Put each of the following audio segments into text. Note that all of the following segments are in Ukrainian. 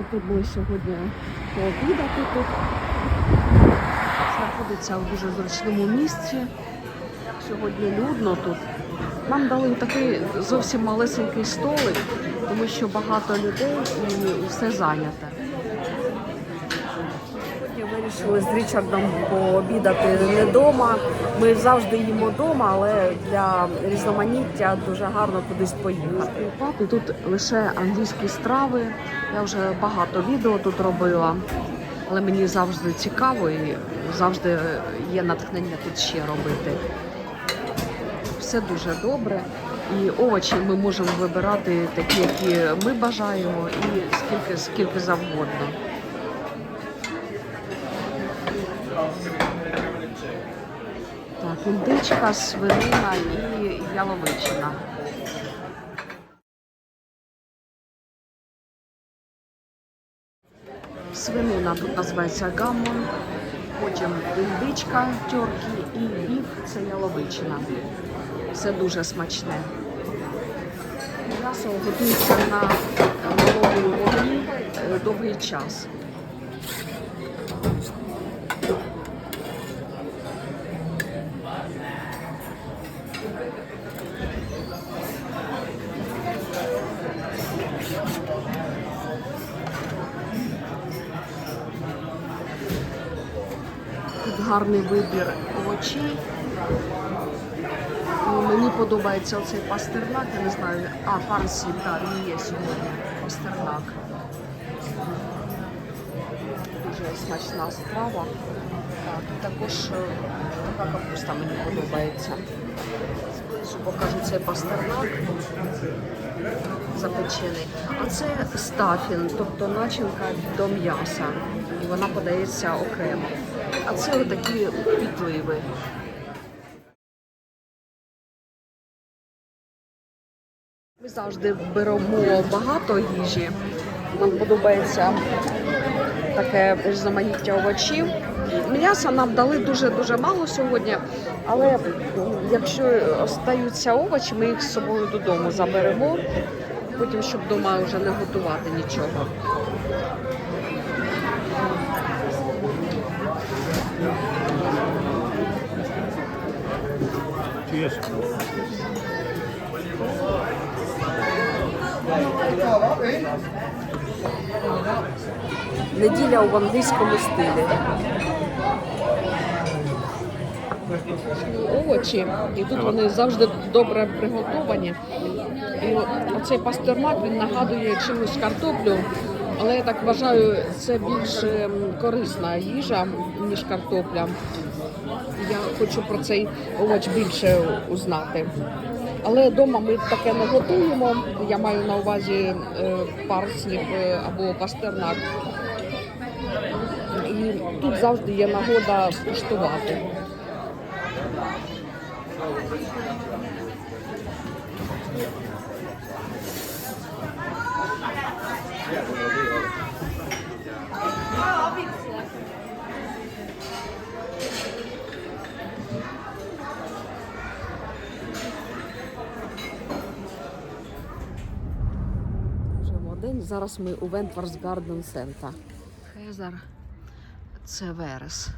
готуємо сьогодні пообідати тут. Знаходиться в дуже зручному місці. Сьогодні людно тут. Нам дали такий зовсім малесенький столик, тому що багато людей і все зайняте. Вирішили з Річардом пообідати не вдома. Ми завжди їмо вдома, але для різноманіття дуже гарно кудись поїхати. Тут лише англійські страви. Я вже багато відео тут робила, але мені завжди цікаво і завжди є натхнення тут ще робити. Все дуже добре. І овочі ми можемо вибирати такі, які ми бажаємо, і скільки, скільки завгодно. Так, індичка, свинина і яловичина. Свинина тут називається гаммон, потім індичка, тьорки і біф це яловичина. Все дуже смачне. М'ясо готується на малому вогні е, довгий час. Гарний вибір овочей. Ну, Мені подобається оцей пастернак, я не знаю. А, фарсі, так, він є сьогодні. Пастернак. Дуже смачна страва. Так, також е, така капуста мені подобається. Зблизу покажу цей пастернак запечений. А це стафін, тобто начинка до м'яса. І вона подається окремо. А це отакі підливи. Ми завжди беремо багато їжі. Нам подобається таке різноманіття овочів. М'яса нам дали дуже-дуже мало сьогодні, але якщо остаються овочі, ми їх з собою додому заберемо, потім, щоб вдома вже не готувати нічого. Cheers. Неділя в англійському стилі. Овочі, і тут вони завжди добре приготовані. І оцей пастернак він нагадує чимось картоплю, але я так вважаю, це більш ем, корисна їжа, ніж картопля. Я хочу про цей овоч більше узнати. Але вдома ми таке не готуємо. Я маю на увазі е, парслів е, або пастернак. І тут завжди є нагода скуштувати. Зараз ми у Вентварс Гарден Сента. Хезар це верес.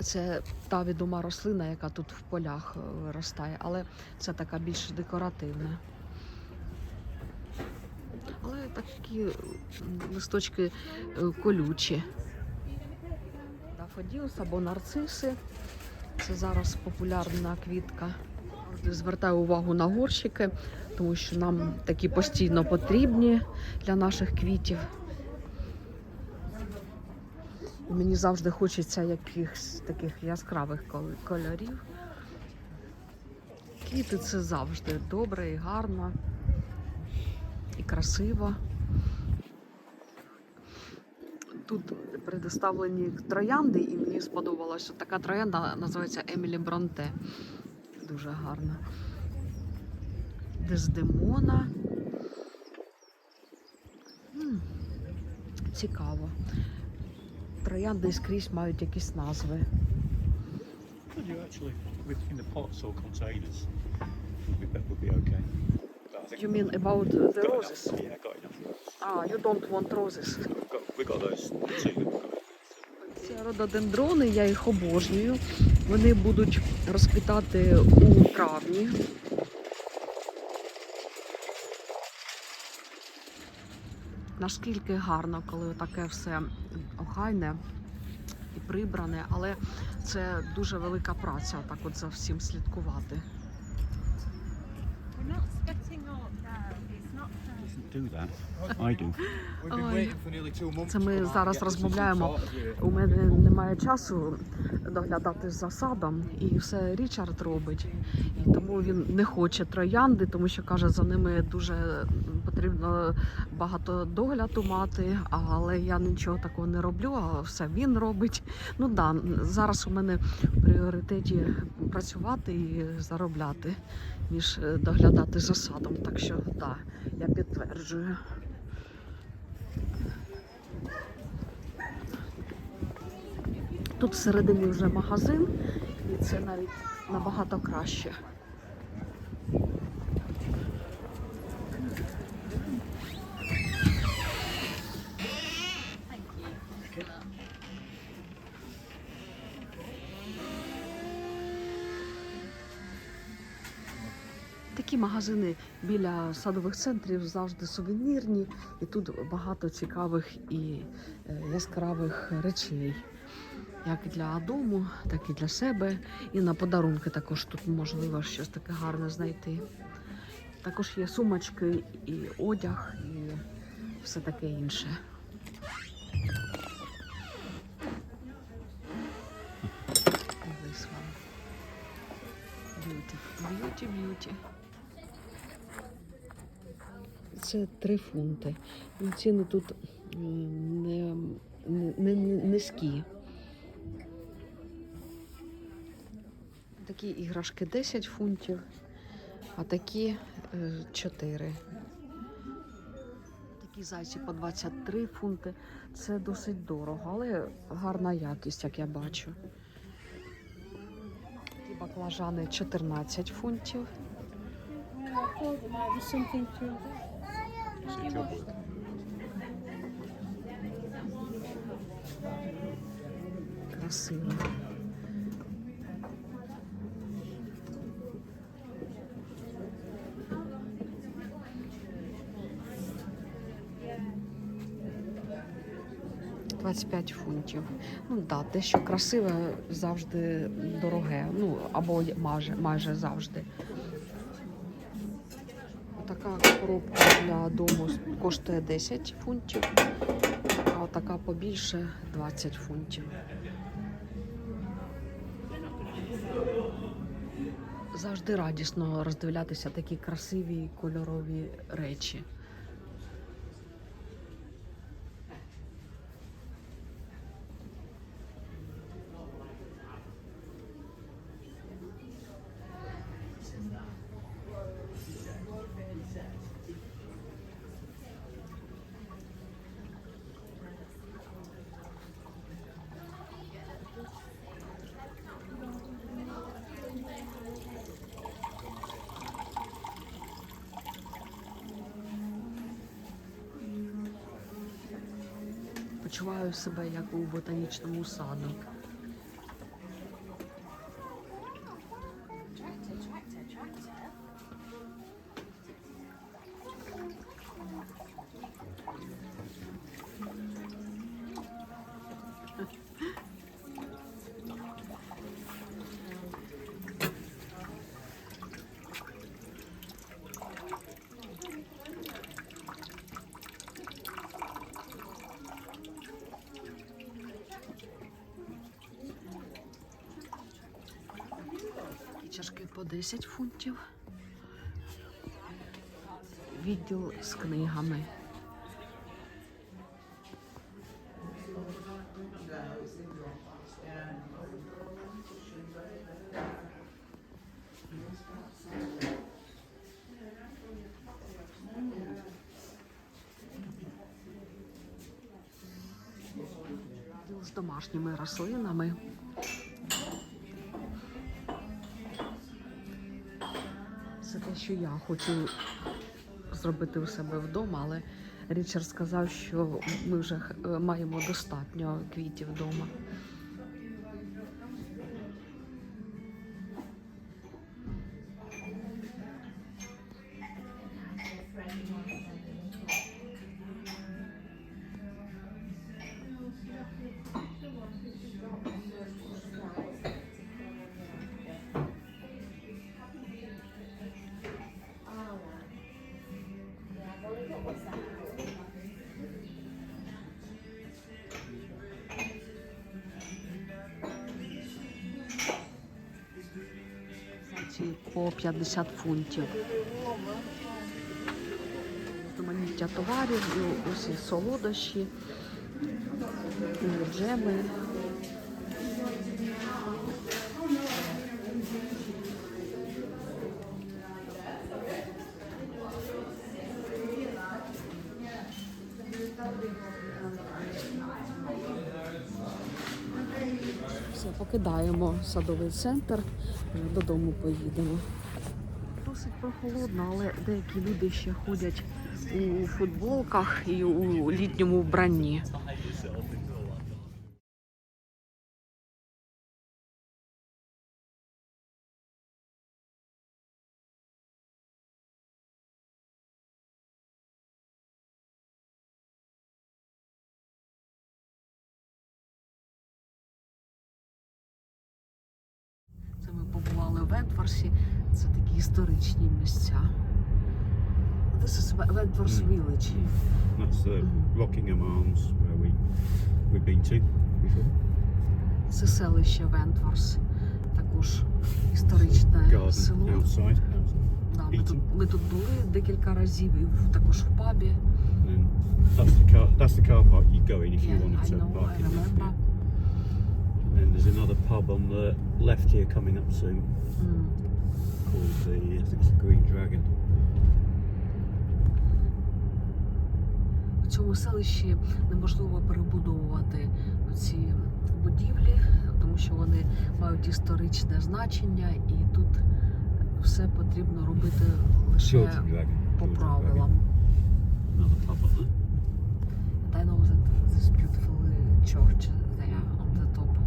Це та відома рослина, яка тут в полях е, виростає, але це така більш декоративна. Але такі листочки е, колючі. Дафодіус або нарциси. Це зараз популярна квітка. Звертаю увагу на горщики, тому що нам такі постійно потрібні для наших квітів. І Мені завжди хочеться якихось таких яскравих кольорів. Квіти це завжди добре і гарно, і красиво. Тут предоставлені троянди, і мені сподобалося така троянда називається Емілі Бронте. Дуже гарна. Дездемона. М, Цікаво. Троянди скрізь мають якісь назви. Could you actually, with in the pots or containers, would be, would be okay. But You mean about the roses? Yeah, got enough. Ah, you don't want roses. We've got, we got those two. Ці рододендрони, я їх обожнюю. Вони будуть розквітати у травні. Наскільки гарно, коли таке все охайне і прибране, але це дуже велика праця, так от за всім слідкувати. Це ми зараз розмовляємо. У мене немає часу доглядати за садом, і все Річард робить. І тому він не хоче троянди, тому що каже, за ними дуже потрібно багато догляду мати. Але я нічого такого не роблю, а все він робить. Ну да, зараз у мене в пріоритеті працювати і заробляти, ніж е, доглядати за садом. Так що да, я підтверджую. Тут всередині вже магазин, і це навіть набагато краще. Магазини біля садових центрів завжди сувенірні, і тут багато цікавих і е, яскравих речей як для дому, так і для себе. І на подарунки також тут можливо щось таке гарне знайти. Також є сумочки і одяг, і все таке інше. This one. Beautiful. Beauty, beauty. Це три фунти. І Ціни тут не, не, не, низькі. Такі іграшки 10 фунтів, а такі е, 4. Такі зайці по 23 фунти. Це досить дорого, але гарна якість, як я бачу. Такі баклажани 14 фунтів. Красиво. Двадцять п'ять фунтів. Ну так, да, те, що красиве, завжди дороге. Ну або майже, майже завжди. Така коробка для дому коштує 10 фунтів, а така побільше 20 фунтів. Завжди радісно роздивлятися такі красиві кольорові речі. Почуваю себе як у ботанічному саду. Такі чашки по 10 фунтів. Відділ з книгами. З домашніми рослинами. Що я хочу зробити у себе вдома, але Річард сказав, що ми вже е, маємо достатньо квітів вдома. По 50 фунтів. Маніття товарів, і усі солодощі, джеми. Все, покидаємо садовий центр, вже додому поїдемо. Досить прохолодно, але деякі люди ще ходять у футболках і у літньому вбранні. В Вентворсі. Це такі історичні місця. This is Wentworth Mm. Village. That's the Mhm. Rockingham Arms where we we've been to before. Це селище Вентворс. Також історичне Garden село. outside. Да, ми, тут, ми тут були декілька разів, і також в пабі. That's the car. That's the car park you go in if you Yeah, wanted I to know, park I in remember. And there's another pub on the left here coming up soon mm. called the, I think it's the Green Dragon. В цьому селищі неможливо перебудовувати ці будівлі, тому що вони мають історичне значення і тут все потрібно робити лише по правилам. Another I know that this beautiful church there on the top.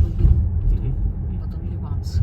Рубин, потом Ливанс.